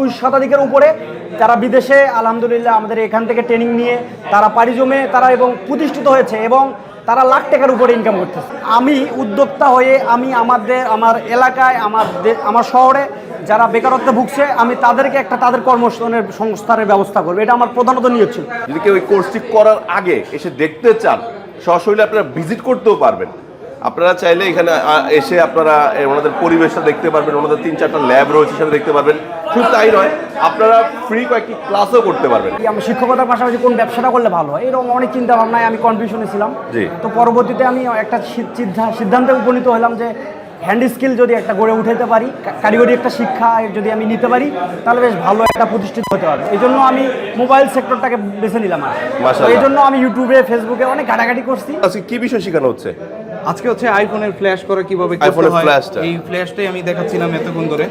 দুই শতাধিকের উপরে যারা বিদেশে, আলহামদুলিল্লাহ আমাদের এখান থেকে ট্রেনিং নিয়ে তারা পাড়ি জমে তারা এবং প্রতিষ্ঠিত হয়েছে এবং তারা লাখ টাকার উপরে ইনকাম করতেছে। আমি উদ্যোক্তা হয়ে আমি আমাদের, আমার এলাকায়, আমার আমার শহরে যারা বেকারত্বে ভুগছে, আমি তাদেরকে একটা তাদের কর্মসংস্থানের সংস্থানের ব্যবস্থা করব। এটা আমার প্রধানত নিয়োগ যদি কেউ এই কোর্সটি করার আগে এসে দেখতে চান সশরীরে আপনারা ভিজিট করতেও পারবেন। আপনারা চাইলে এখানে এসে আপনারা ওনাদের পরিবেশটা দেখতে পারবেন ওনাদের তিন চারটা ল্যাব রয়েছে সেটা দেখতে পারবেন। শুধু তাই নয় আপনারা ফ্রি কয়েকটি ক্লাসও করতে পারবেন। আমার শিক্ষকতার পাশাপাশি কোন ব্যবসাটা করলে ভালো হয় এরকম অনেক চিন্তা ভাবনায় আমি কনফিউশনে ছিলাম। জি। তো পরবর্তীতে আমি একটা সিদ্ধান্তে উপনীত হলাম যে হ্যান্ড স্কিল যদি একটা গড়ে উঠাতে পারি কারিগরি একটা শিক্ষা যদি আমি নিতে পারি তাহলে বেশ ভালো একটা প্রতিষ্ঠিত হতে পারবে। এই জন্য আমি মোবাইল সেক্টরটাকে বেছে নিলাম এই জন্য আমি ইউটিউবে ফেসবুকে অনেক ঘাটাঘাটি করছি। আজকে কি বিষয় শেখানো হচ্ছে? আজকে হচ্ছে আইফোনের ফ্ল্যাশ করা কীভাবে আইফোনের হয়? ফ্ল্যাশটা। এই ফ্ল্যাশটাই আমি দেখাচ্ছিলাম এতক্ষণ ধরে।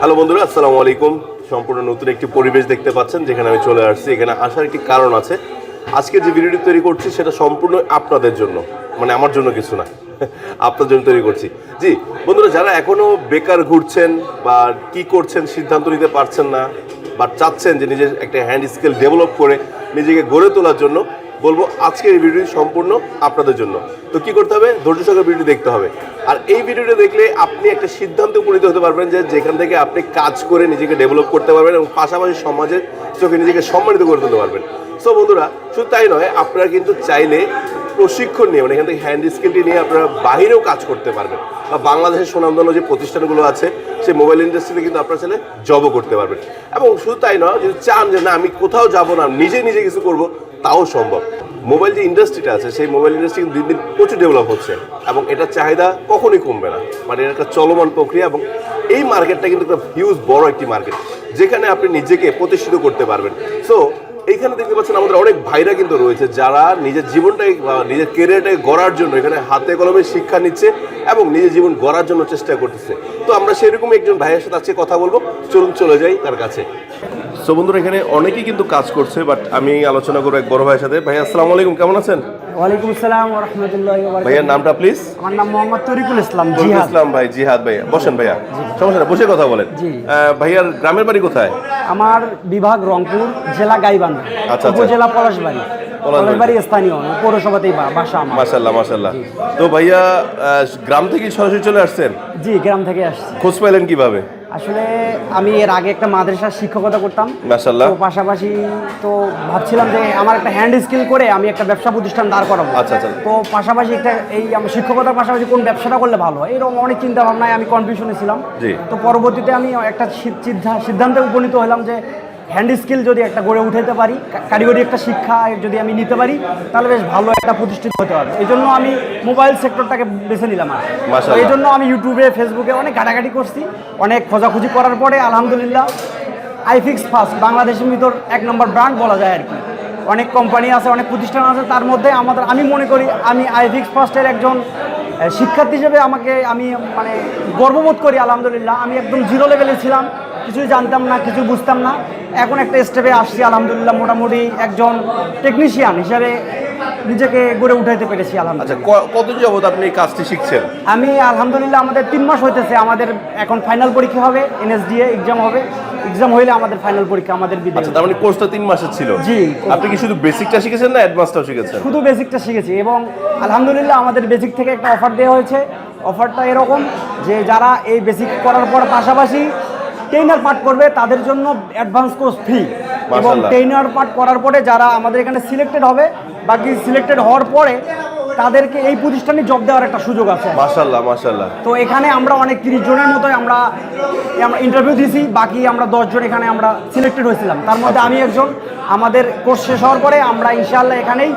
হ্যালো বন্ধুরা আসসালামু আলাইকুম। সম্পূর্ণ নতুন একটি পরিবেশ দেখতে পাচ্ছেন যেখানে আমি চলে আসছি। এখানে আসার একটি কারণ আছে। আজকে যে ভিডিওটি তৈরি করছি সেটা সম্পূর্ণ আপনাদের জন্য। মানে আমার জন্য কিছু না আপনার জন্য তৈরি করছি। জি বন্ধুরা যারা এখনও বেকার ঘুরছেন বা কি করছেন সিদ্ধান্ত নিতে পারছেন না বা চাচ্ছেন যে নিজের একটা হ্যান্ড স্কিল ডেভেলপ করে নিজেকে গড়ে তোলার জন্য বলব আজকের এই ভিডিওটি সম্পূর্ণ আপনাদের জন্য। তো কি করতে হবে? ধৈর্য সহকারে ভিডিও দেখতে হবে। আর এই ভিডিওটা দেখলে আপনি একটা সিদ্ধান্তে উপনীত হতে পারবেন যে যেখান থেকে আপনি কাজ করে নিজেকে ডেভেলপ করতে পারবেন এবং পাশাপাশি সমাজের চোখে নিজেকে সম্মানিত করে তুলতে পারবেন। সো বন্ধুরা, শুধু তাই নয়, আপনারা কিন্তু চাইলে প্রশিক্ষণ নিয়ে মানে এখান থেকে হ্যান্ড স্কিলটি নিয়ে আপনারা বাইরেও কাজ করতে পারবেন। বা বাংলাদেশের সুনামধন্য যে প্রতিষ্ঠানগুলো আছে, সেই মোবাইল ইন্ডাস্ট্রিতে কিন্তু আপনারা চাইলে জবও করতে পারবেন। এবং শুধু তাই নয়, যদি চান যে না, আমি কোথাও যাব না, নিজে নিজে কিছু করব তাও সম্ভব। মোবাইল যে ইন্ডাস্ট্রিটা আছে, সেই মোবাইল ইন্ডাস্ট্রি দিন দিন প্রচুর ডেভেলপ হচ্ছে এবং এটার চাহিদা কখনোই কমবে না। মানে এটা একটা চলমান প্রক্রিয়া এবং এই মার্কেটটা কিন্তু একটা হিউজ বড় একটি মার্কেট যেখানে আপনি নিজেকে প্রতিষ্ঠিত করতে পারবেন। সো এইখানে দেখতে পাচ্ছেন আমাদের অনেক ভাইরা কিন্তু রয়েছে যারা নিজের জীবনটাকে নিজের কেরিয়ারটাকে গড়ার জন্য এখানে হাতে কলমে শিক্ষা নিচ্ছে এবং নিজের জীবন গড়ার জন্য চেষ্টা করতেছে। তো আমরা সেরকম একজন ভাইয়ের সাথে আজকে কথা বলব। চলুন চলে যাই তার কাছে। সো বন্ধুরা এখানে অনেকেই কিন্তু কাজ করছে বাট আমি আলোচনা করব এক বড় ভাইয়ের সাথে। ভাই আসসালামু আলাইকুম কেমন আছেন? ওয়ালাইকুম আসসালাম রহমতুল্লাহ ভাইয়ার নামটা প্লিজ আমার নাম মোহাম্মদ তরিকুল ইসলাম জিহাদ। ইসলাম ভাই জিহাদ ভাইয়া। বসেন ভাইয়া। সমস্যা না বসে কথা বলেন। ভাইয়ার গ্রামের বাড়ি কোথায়? আমার বিভাগ রংপুর জেলা গাইবান্ধা আচ্ছা। উপজেলা পলাশবাড়ি পলাশবাড়ি। স্থানীয় পৌরসভাতেই বাসা আমার। মাশাল্লাহ মাশাল্লাহ তো ভাইয়া গ্রাম থেকে সরাসরি চলে আসছেন? জি গ্রাম থেকে আসছি। খোঁজ পাইলেন কীভাবে? আসলে আমি এর আগে একটা মাদ্রাসার শিক্ষকতা করতাম। তো পাশাপাশি তো ভাবছিলাম যে আমার একটা হ্যান্ড স্কিল করে আমি একটা ব্যবসা প্রতিষ্ঠান দাঁড় করাবো। আচ্ছা, আচ্ছা। তো পাশাপাশি একটা এই আমার শিক্ষকতার পাশাপাশি কোন ব্যবসাটা করলে ভালো হয় এরকম অনেক চিন্তা ভাবনায় আমি কনফিউশনে ছিলাম। তো পরবর্তীতে আমি একটা সিদ্ধান্তে উপনীত হলাম যে হ্যান্ড স্কিল যদি একটা গড়ে উঠাতে পারি কারিগরি একটা শিক্ষা যদি আমি নিতে পারি তাহলে বেশ ভালো একটা প্রতিষ্ঠিত হতে পারবে এই জন্য আমি মোবাইল সেক্টরটাকে বেছে নিলাম আর। এই জন্য আমি ইউটিউবে ফেসবুকে অনেক ঘাটাঘাটি করছি। অনেক খোঁজাখুঁজি করার পরে আলহামদুলিল্লাহ আইফিক্স ফার্স্ট বাংলাদেশের ভিতর এক নম্বর ব্র্যান্ড বলা যায় আর কি। অনেক কোম্পানি আছে অনেক প্রতিষ্ঠান আছে তার মধ্যে আমাদের আমি মনে করি আমি আইফিক্স ফার্স্টের একজন শিক্ষার্থী হিসেবে আমাকে আমি মানে গর্ববোধ করি আলহামদুলিল্লাহ। আমি একদম জিরো লেভেলে ছিলাম কিছুই জানতাম না কিছু বুঝতাম না। এখন একটা স্টেপে আসছি আলহামদুলিল্লাহ মোটামুটি একজন টেকনিশিয়ান হিসাবে নিজেকে গড়ে উঠাইতে পেরেছি আচ্ছা আলহামদুলিল্লাহ যাবত আপনি এই কাজটি শিখছেন? আমি আলহামদুলিল্লাহ আমাদের তিন মাস হইতেছে আমাদের এখন ফাইনাল পরীক্ষা হবে এনএসডিএ এক্সাম হবে। এক্সাম হইলে আমাদের ফাইনাল পরীক্ষা আমাদের আচ্ছা বিদেশে তার মানে কোর্সটা তিন মাসের ছিল। জি। আপনি কি শুধু বেসিকটা শিখেছেন না অ্যাডভান্সটাও শিখেছেন? শুধু বেসিকটা শিখেছি এবং আলহামদুলিল্লাহ আমাদের বেসিক থেকে একটা অফার দেওয়া হয়েছে। অফারটা এরকম যে যারা এই বেসিক করার পর পাশাপাশি ট্রেনার পাঠ করবে তাদের জন্য অ্যাডভান্স কোর্স ফ্রি এবং। ট্রেনার পাঠ করার পরে যারা আমাদের এখানে সিলেক্টেড হবে বাকি সিলেক্টেড হওয়ার পরে তাদেরকে এই প্রতিষ্ঠানে জব দেওয়ার একটা সুযোগ আছে। মাশাল্লাহ মাশাল্লাহ তো এখানে আমরা অনেক তিরিশ জনের মতোই আমরা আমরা ইন্টারভিউ দিয়েছি বাকি আমরা দশজন এখানে আমরা সিলেক্টেড হয়েছিলাম। তার মধ্যে আমি একজন। আমাদের কোর্স শেষ হওয়ার পরে আমরা ইনশাআল্লাহ এখানেই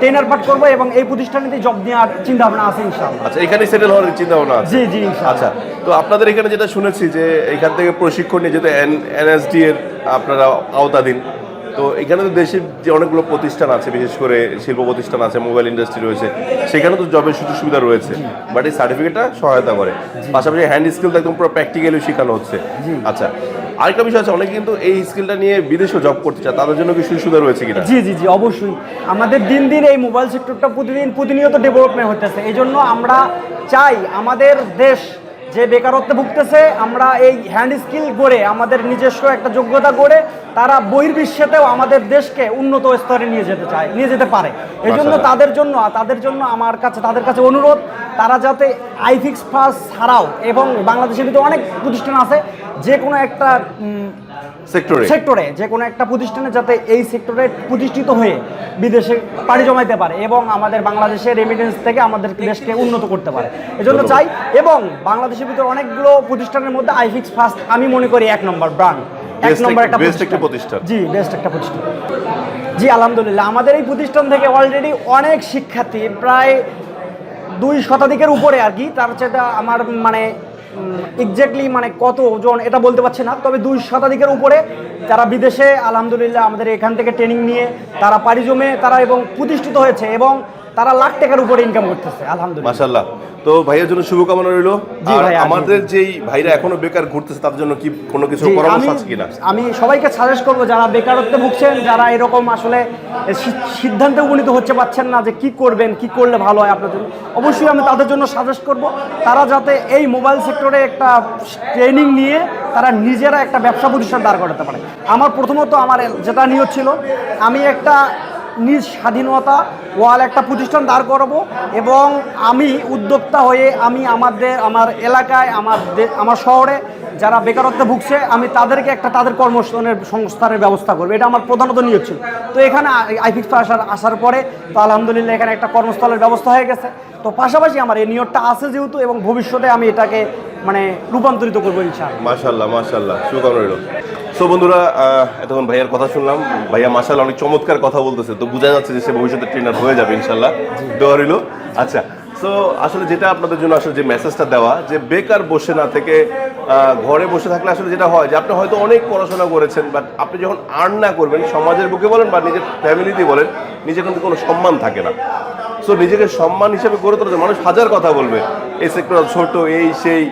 ট্রেনার পাঠ করব এবং এই প্রতিষ্ঠানেতে জব নেওয়ার চিন্তা ভাবনা আছে ইনশাআল্লাহ। আচ্ছা এখানে সেটেল হওয়ার চিন্তা ভাবনা জি জি আচ্ছা তো আপনাদের এখানে যেটা শুনেছি যে এখান থেকে প্রশিক্ষণ নিয়ে যেহেতু এনএসডি এর আপনারা আওতাধীন তো এখানে তো দেশের যে অনেকগুলো প্রতিষ্ঠান আছে বিশেষ করে শিল্প প্রতিষ্ঠান আছে মোবাইল ইন্ডাস্ট্রি রয়েছে সেখানে তো জবের সুযোগ সুবিধা রয়েছে বাট এই সার্টিফিকেটটা সহায়তা করে। পাশাপাশি হ্যান্ড স্কিল তো একদম পুরো প্র্যাকটিক্যালি শেখানো হচ্ছে। আচ্ছা আরেকটা বিষয় আছে অনেকে কিন্তু এই স্কিলটা নিয়ে বিদেশেও জব করতে চায় তাদের জন্য কি সুবিধা রয়েছে কিনা? জি জি জি অবশ্যই। আমাদের দিন দিন এই মোবাইল সেক্টরটা প্রতিদিন প্রতিনিয়ত ডেভেলপমেন্ট হতেছে এই জন্য আমরা চাই আমাদের দেশ যে বেকারত্বে ভুগতেছে আমরা এই হ্যান্ড স্কিল গড়ে আমাদের নিজস্ব একটা যোগ্যতা গড়ে তারা বহির্বিশ্বেতেও আমাদের দেশকে উন্নত স্তরে নিয়ে যেতে চায় নিয়ে যেতে পারে। এই জন্য তাদের জন্য তাদের জন্য আমার কাছে তাদের কাছে অনুরোধ তারা যাতে আইফিক্স ফাস ছাড়াও এবং বাংলাদেশের ভিতরে অনেক প্রতিষ্ঠান আছে যে কোনো একটা সেক্টরে। সেক্টরে যে কোনো একটা প্রতিষ্ঠানে যাতে এই সেক্টরে প্রতিষ্ঠিত হয়ে বিদেশে পাড়ি জমাইতে পারে এবং আমাদের বাংলাদেশের রেমিটেন্স থেকে আমাদের দেশকে উন্নত করতে পারে। এজন্য চাই এবং বাংলাদেশের ভিতরে অনেকগুলো প্রতিষ্ঠানের মধ্যে আইফিক্স ফার্স্ট আমি মনে করি এক নম্বর ব্র্যান্ড এক নম্বর একটা প্রতিষ্ঠান। জি বেস্ট একটা প্রতিষ্ঠান। জি আলহামদুলিল্লাহ। আমাদের এই প্রতিষ্ঠান থেকে অলরেডি অনেক শিক্ষার্থী প্রায় দুই শতাধিকের উপরে আর কি। তার সেটা আমার মানে এক্স্যাক্টলি মানে কত ওজন এটা বলতে পারছি না। তবে দুই শতাধিকের উপরে যারা বিদেশে, আলহামদুলিল্লাহ, আমাদের এখান থেকে ট্রেনিং নিয়ে তারা পাড়ি জমে তারা এবং প্রতিষ্ঠিত হয়েছে এবং তারা লাখ টাকার উপরে ইনকাম করতেছে আলহামদুলিল্লাহ। মাশাল্লাহ তো ভাইয়ের জন্য শুভকামনা রইল। জি আর আমাদের যেই ভাইরা এখনও বেকার ঘুরতেছে তাদের জন্য কি কোনো কিছু পরামর্শ আছে কিনা? আমি সবাইকে সাজেস্ট করব যারা বেকারত্বে ভুগছেন যারা এরকম আসলে সিদ্ধান্তে উপনীত হচ্ছে পাচ্ছেন না যে কি করবেন কি করলে ভালো হয় আপনার জন্য অবশ্যই আমি তাদের জন্য সাজেস্ট করব। তারা যাতে এই মোবাইল সেক্টরে একটা ট্রেনিং নিয়ে তারা নিজেরা একটা ব্যবসা প্রতিষ্ঠান দাঁড় করাতে পারে। আমার প্রথমত আমার যেটা নিয়ত ছিল আমি একটা নিজ স্বাধীনতা ওয়াল একটা প্রতিষ্ঠান দাঁড় করাবো এবং আমি উদ্যোক্তা হয়ে আমি আমাদের, আমার এলাকায়, আমার আমার শহরে যারা বেকারত্বে ভুগছে, আমি তাদেরকে একটা তাদের কর্মসংস্থানের সংস্থানের ব্যবস্থা করব। এটা আমার প্রধানত নিয়োগ ছিল। তো এখানে আইফিক্স আসার আসার পরে তো আলহামদুলিল্লাহ এখানে একটা কর্মস্থলের ব্যবস্থা হয়ে গেছে। তো পাশাপাশি আমার এই নিয়োগটা আছে যেহেতু এবং ভবিষ্যতে আমি এটাকে মানে রূপান্তরিত করব ইনশাআল্লাহ। মাশাল্লাহ মাশাল্লাহ শুভকামনা রইল। সো বন্ধুরা এতক্ষণ ভাইয়ার কথা শুনলাম। ভাইয়া মাশাল্লাহ অনেক চমৎকার কথা বলতেছে। তো বোঝা যাচ্ছে যে সে ভবিষ্যতে ট্রেনার হয়ে যাবে ইনশাল্লাহ দেওয়া রইল। আচ্ছা সো আসলে যেটা আপনাদের জন্য আসলে যে মেসেজটা দেওয়া যে বেকার বসে না থেকে ঘরে বসে থাকলে আসলে যেটা হয় যে আপনি হয়তো অনেক পড়াশোনা করেছেন বাট আপনি যখন আর্ন না করবেন সমাজের বুকে বলেন বা নিজের ফ্যামিলিতে বলেন নিজের কিন্তু কোনো সম্মান থাকে না। সো নিজেকে সম্মান হিসেবে গড়ে তোলা মানুষ হাজার কথা বলবে। এই সেক্টর ছোট, এই সেই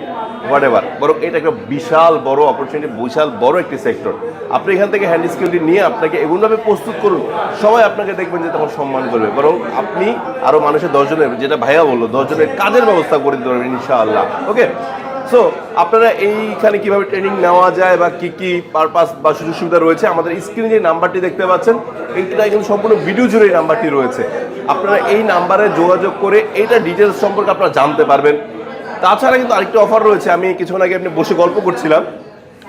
হোয়াট এভার বরং এটা একটা বিশাল বড় অপরচুনিটি বিশাল বড় একটি সেক্টর আপনি এখান থেকে হ্যান্ড স্কিলটি নিয়ে আপনাকে এমনভাবে প্রস্তুত করুন। সবাই আপনাকে দেখবেন যে তখন সম্মান করবে। বরং আপনি আরও মানুষের দশজনের, যেটা ভাইয়া বলল, দশজনের কাজের ব্যবস্থা করে দিতে পারবেন, ইনশাআল্লাহ। ওকে সো আপনারা এইখানে কীভাবে ট্রেনিং নেওয়া যায় বা কি কি পারপাস বা সুযোগ সুবিধা রয়েছে, আমাদের স্ক্রিনে যে নাম্বারটি দেখতে পাচ্ছেন এইটা কিন্তু সম্পূর্ণ ভিডিও জুড়ে এই নাম্বারটি রয়েছে। আপনারা এই নাম্বারে যোগাযোগ করে এইটা ডিটেলস সম্পর্কে আপনারা জানতে পারবেন। তাছাড়া কিন্তু আরেকটি অফার রয়েছে, আমি কিছুক্ষণ আগে আপনি বসে গল্প করছিলাম,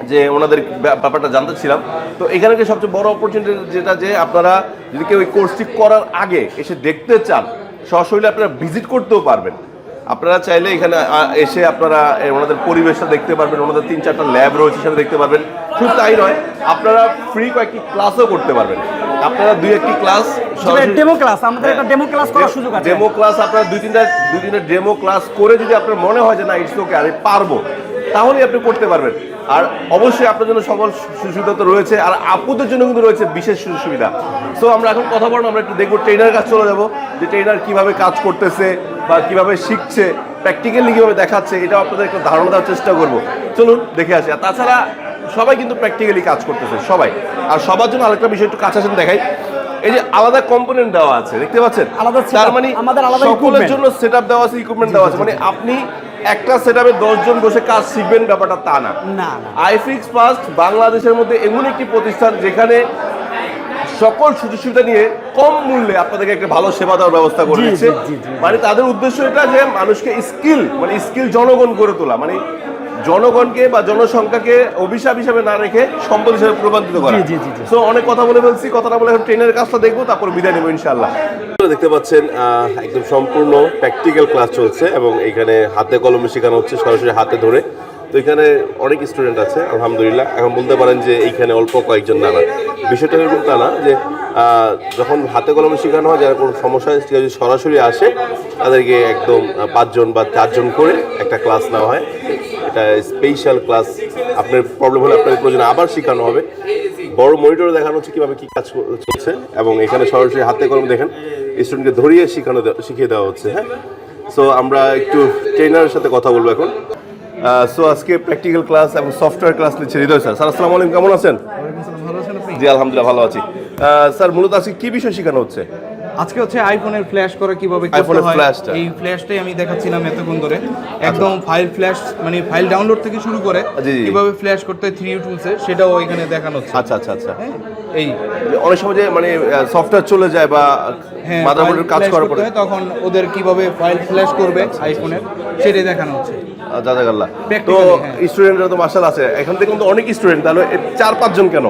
যে ওনাদের ব্যা- ব্যাপারটা জানতে ছিলাম। তো এখানে সবচেয়ে বড় অপরচুনিটি যেটা যে আপনারা যদি কেউ এই কোর্সটি করার আগে এসে দেখতে চান সশরীরে আপনারা ভিজিট করতেও পারবেন। আপনারা চাইলে এখানে এসে আপনারা ওনাদের পরিবেশটা দেখতে পারবেন ওনাদের তিন চারটা ল্যাব রয়েছে সেটা দেখতে পারবেন। শুধু তাই নয় আপনারা ফ্রি কয়েকটি ক্লাসও করতে পারবেন। আপনারা দুই একটি ক্লাস ডেমো ক্লাস আমাদের একটা ডেমো ক্লাস করার সুযোগ আছে। ডেমো ক্লাস আপনারা দুই তিনটা দুই তিনটা ডেমো ক্লাস করে যদি আপনার মনে হয় যে না ইটস ওকে আমি পারব তাহলেই আপনি করতে পারবেন। আর অবশ্যই আপনার জন্য সকল সুযোগ সুবিধা তো রয়েছে আর আপুদের জন্য কিন্তু রয়েছে বিশেষ সুযোগ সুবিধা। সো আমরা এখন কথা বলব আমরা একটু দেখব ট্রেনার কাজ চলে যাব যে ট্রেনার কীভাবে কাজ করতেছে বা কীভাবে শিখছে প্র্যাকটিক্যালি কীভাবে দেখাচ্ছে এটাও আপনাদের একটা ধারণা দেওয়ার চেষ্টা করব। চলুন দেখে আসি। আর তাছাড়া সবাই কিন্তু প্র্যাকটিক্যালি কাজ করতেছে সবাই। আর সবার জন্য আরেকটা বিষয় একটু কাছে আসেন দেখাই। এই যে আলাদা কম্পোনেন্ট দেওয়া আছে দেখতে পাচ্ছেন? আলাদা তার মানে আমাদের আলাদা সকলের। জন্য সেটআপ দেওয়া আছে ইকুইপমেন্ট দেওয়া আছে। মানে আপনি একটা সেটআপে 10 জন বসে কাজ শিখবেন ব্যাপারটা তা না। আইফিক্স ফার্স্ট বাংলাদেশের মধ্যে এমন একটি প্রতিষ্ঠান যেখানে সকল সুযোগ সুবিধা নিয়ে কম মূল্যে আপনাদেরকে একটা ভালো সেবা দেওয়ার ব্যবস্থা করে দিচ্ছে। মানে তাদের উদ্দেশ্য এটা যে মানুষকে স্কিল মানে স্কিল জনগণ করে তোলা মানে জনগণকে বা জনসংখ্যাকে অভিশাপ হিসাবে না রেখে সম্পদ হিসাবে রূপান্তরিত করা। সো অনেক কথা বলে ফেলছি কথাটা বলে এখন ট্রেনের কাজটা দেখব তারপর বিদায় নেব ইনশাল্লাহ দেখতে পাচ্ছেন আহ, একদম সম্পূর্ণ প্র্যাকটিক্যাল ক্লাস চলছে এবং এখানে হাতে কলমে শেখানো হচ্ছে সরাসরি হাতে ধরে তো এখানে অনেক স্টুডেন্ট আছে, আলহামদুলিল্লাহ। এখন বলতে পারেন যে এইখানে অল্প কয়েকজন না না বিষয়টা এরকম তা না যে যখন হাতে কলমে শেখানো হয়, যারা কোনো সমস্যা হয় যদি সরাসরি আসে, তাদেরকে একদম পাঁচজন বা চারজন করে একটা ক্লাস নেওয়া হয়। এটা স্পেশাল ক্লাস আপনার প্রবলেম হলে আপনার প্রয়োজনে আবার শেখানো হবে। বড় মনিটরে দেখানো হচ্ছে কীভাবে কী কাজ চলছে এবং এখানে সরাসরি হাতে কলম দেখেন স্টুডেন্টকে ধরিয়ে শেখানো শিখিয়ে দেওয়া হচ্ছে হ্যাঁ? সো আমরা একটু ট্রেনারের সাথে কথা বলব এখন। সো আজকে প্র্যাকটিক্যাল ক্লাস এবং সফটওয়্যার ক্লাস নিচ্ছে। হৃদয় স্যার স্যার আসসালামু আলাইকুম কেমন আছেন? জি আলহামদুলিল্লাহ ভালো আছি। স্যার মূলত আজকে কি বিষয় শেখানো হচ্ছে? আজকে হচ্ছে আইফোনের ফ্ল্যাশ করা কীভাবে করতে হয়। এই ফ্ল্যাশটাই আমি দেখাচ্ছিলাম এতক্ষণ ধরে। একদম ফাইল ফ্ল্যাশ মানে ফাইল ডাউনলোড থেকে শুরু করে। কীভাবে ফ্ল্যাশ করতে হয় থ্রি টুলসে সেটাও এখানে দেখানো হচ্ছে। আচ্ছা আচ্ছা আচ্ছা। হ্যাঁ, এই। অনেক সময় যে মানে সফটওয়্যার চলে যায় বা হ্যাঁ মাদারবোর্ডের কাজ করার পরে তখন ওদের কীভাবে ফাইল ফ্ল্যাশ করবে আইফোনের সেটাই দেখানো হচ্ছে। জাজাকাল্লা। তো হ্যাঁ। স্টুডেন্টরা তো মার্শাল আছে। এখান থেকে কিন্তু অনেক স্টুডেন্ট তাহলে চার পাঁচজন কেন?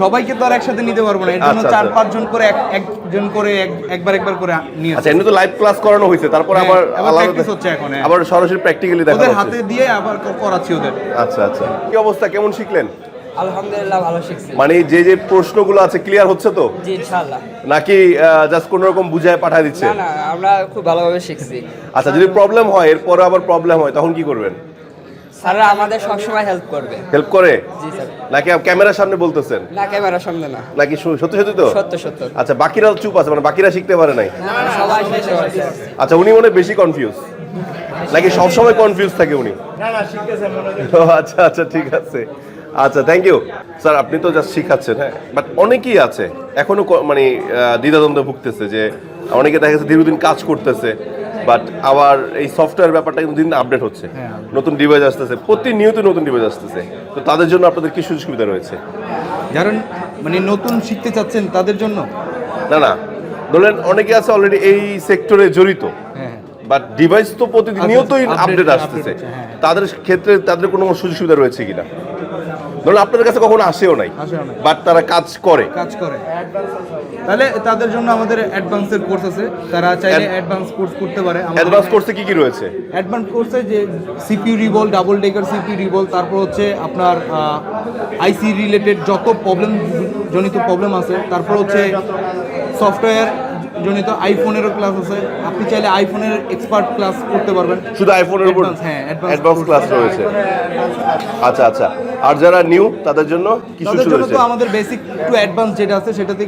সবাইকে তো আর একসাথে নিতে পারব না। এর জন্য আচ্ছা, চার পাঁচ পাঁচজন করে এক একজন করে একবার একবার করে নিয়ে আচ্ছা এমনি তো লাইভ ক্লাস করানো হয়েছে তারপর হ্যাঁ, আবার প্র্যাকটিস হচ্ছে এখন, হ্যাঁ। আবার সরাসরি প্র্যাকটিক্যালি দেখা ওদের হাতে দিয়ে আবার করাচ্ছি ওদের। আচ্ছা আচ্ছা। কি অবস্থা? কেমন শিখলেন? আলহামদুলিল্লাহ ভালো শিখছি। মানে যে যে প্রশ্নগুলো আছে ক্লিয়ার হচ্ছে তো? জি ইনশাআল্লাহ। নাকি জাস্ট কোন রকম বুঝায় পাঠায় দিচ্ছে? না না আমরা খুব ভালোভাবে শিখছি। আচ্ছা যদি প্রবলেম হয় এরপরে আবার প্রবলেম হয় তখন কি করবেন? স্যাররা আমাদের সবসময় হেল্প করবে। হেল্প করে? জি স্যার। নাকি ক্যামেরার সামনে বলতেছেন? না ক্যামেরার সামনে না। নাকি সু- সত্যি সত্যি তো? সত্য সত্য। আচ্ছা বাকিরা চুপ আছে মানে বাকিরা শিখতে পারে নাই? সবাই শিখতে পারছে আচ্ছা উনি মনে হয় বেশি কনফিউজ নাকি সবসময় কনফিউজ থাকে উনি? ও আচ্ছা আচ্ছা ঠিক আছে। আচ্ছা থ্যাংক ইউ স্যার আপনি তো জাস্ট শিখাচ্ছেন হ্যাঁ? বাট অনেকেই আছে এখনও মানে দ্বিধাদ্বন্দ্বে ভুগতেছে যে অনেকে দেখা যাচ্ছে দীর্ঘদিন কাজ করতেছে বাট আবার এই সফটওয়্যার ব্যাপারটা কিন্তু দিন আপডেট হচ্ছে। নতুন ডিভাইস আসতেছে প্রতিনিয়ত নতুন ডিভাইস আসতেছে। তো তাদের জন্য আপনাদের কি সুযোগ সুবিধা রয়েছে? যারা মানে নতুন শিখতে চাচ্ছেন তাদের জন্য? না না। ধরেন অনেকে আছে অলরেডি এই সেক্টরে জড়িত হ্যাঁ। বাট ডিভাইস তো প্রতিনিয়তই update- আপডেট আসতেছে। হ্যাঁ। তাদের ক্ষেত্রে তাদের কোনো সুযোগ সুবিধা রয়েছে কিনা? ধরুন আপনাদের কাছে কখনো আসেও নাই। বাট তারা কাজ করে। কাজ করে। তাহলে তাদের জন্য আমাদের অ্যাডভান্সের কোর্স আছে। তারা চাইলে অ্যাডভান্স কোর্স করতে পারে। অ্যাডভান্স কোর্সে কি কি রয়েছে? অ্যাডভান্স কোর্সে যে chip reball double decker chip reball তারপর হচ্ছে আপনার আইসি রিলেটেড যত প্রবলেম জনিত প্রবলেম আছে তারপর হচ্ছে সফটওয়্যার জনিত আইফোনেরও ক্লাস আছে। আপনি চাইলে আইফোনের এক্সপার্ট ক্লাস করতে পারবেন। শুধু আইফোনের উপর হ্যাঁ, অ্যাডভান্স ক্লাস রয়েছে। আচ্ছা আচ্ছা। আর যারা নিউ তাদের জন্য কিছু জন্য রয়েছে। তো আমাদের বেসিক টু অ্যাডভান্স যেটা আছে সেটাতে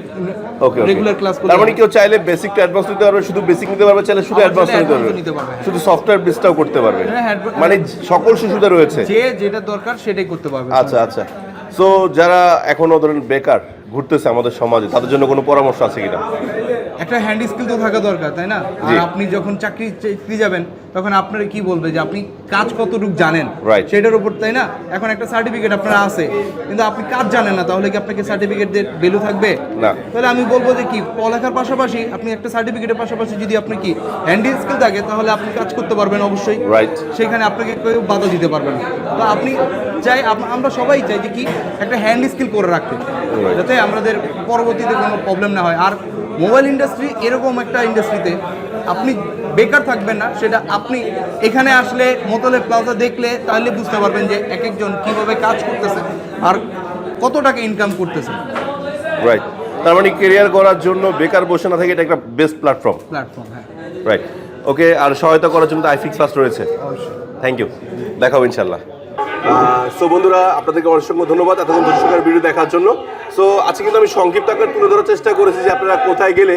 ওকে রেগুলার ক্লাস করতে তার মানে। কেউ চাইলে বেসিক টু অ্যাডভান্স নিতে পারবে শুধু বেসিক নিতে পারবে চাইলে শুধু অ্যাডভান্স নিতে পারবে। হ্যাঁ। শুধু সফটওয়্যার বেসটাও করতে পারবে। হ্যাঁ, মানে সকল সুবিধা রয়েছে। যে যেটা দরকার সেটাই করতে পারবে। আচ্ছা আচ্ছা। সো যারা এখনও ধরেন বেকার ঘুরতেছে আমাদের সমাজে তাদের জন্য কোনো পরামর্শ আছে কিনা? একটা হ্যান্ড স্কিল তো থাকা দরকার তাই না। আর আপনি যখন চাকরি চাকরি যাবেন তখন আপনারা কি বলবে যে আপনি কাজ কতটুকু জানেন? সেটার উপর তাই না? এখন একটা সার্টিফিকেট আপনার আছে কিন্তু আপনি কাজ জানেন না তাহলে কি আপনাকে সার্টিফিকেট দিয়ে ভ্যালু থাকবে? না। তাহলে আমি বলব যে কি পড়ালেখার পাশাপাশি আপনি একটা সার্টিফিকেটের পাশাপাশি যদি আপনি কি হ্যান্ড স্কিল থাকে তাহলে আপনি কাজ করতে পারবেন অবশ্যই। সেখানে আপনাকে কেউ বাধা দিতে পারবেন তো আপনি চাই আমরা সবাই চাই যে কি একটা হ্যান্ড স্কিল করে রাখতে যাতে আমাদের পরবর্তীতে কোনো প্রবলেম না হয়। আর মোবাইল ইন্ডাস্ট্রি এরকম একটা ইন্ডাস্ট্রিতে আপনি বেকার থাকবেন না সেটা আপনি এখানে আসলে মোতলে প্লাজা দেখলে তাহলে বুঝতে পারবেন যে এক একজন কীভাবে কাজ করতেছে আর কত টাকা ইনকাম করতেছে। রাইট তার মানে কেরিয়ার করার জন্য বেকার বসে না থাকে এটা একটা বেস্ট প্ল্যাটফর্ম প্ল্যাটফর্ম হ্যাঁ। রাইট ওকে আর সহায়তা করার জন্য আইফিক্স ফার্স্ট রয়েছে। থ্যাংক ইউ দেখাবো ইনশাল্লাহ সো বন্ধুরা, আপনাদেরকে অসংখ্য ধন্যবাদ এতক্ষণ দর্শকের ভিডিও দেখার জন্য। সো আজকে কিন্তু আমি সংক্ষিপ্ত আকারে তুলে ধরার চেষ্টা করেছি যে আপনারা কোথায় গেলে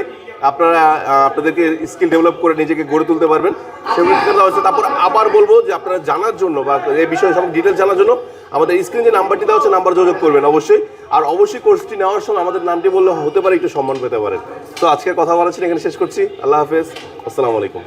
আপনারা আপনাদেরকে স্কিল ডেভেলপ করে নিজেকে গড়ে তুলতে পারবেন। সেগুলো হচ্ছে, তারপর আবার বলব যে আপনারা জানার জন্য বা এই বিষয়ে সব ডিটেলস জানার জন্য আমাদের স্ক্রিনে যে নাম্বারটি দেওয়া হচ্ছে নাম্বার যোগাযোগ করবেন অবশ্যই। আর অবশ্যই কোর্সটি নেওয়ার সময় আমাদের নামটি বললে হতে পারে, একটু সম্মান পেতে পারেন। তো আজকে কথা বলা ছিল, এখানে শেষ করছি। আল্লাহ হাফেজ। আসসালামু আলাইকুম।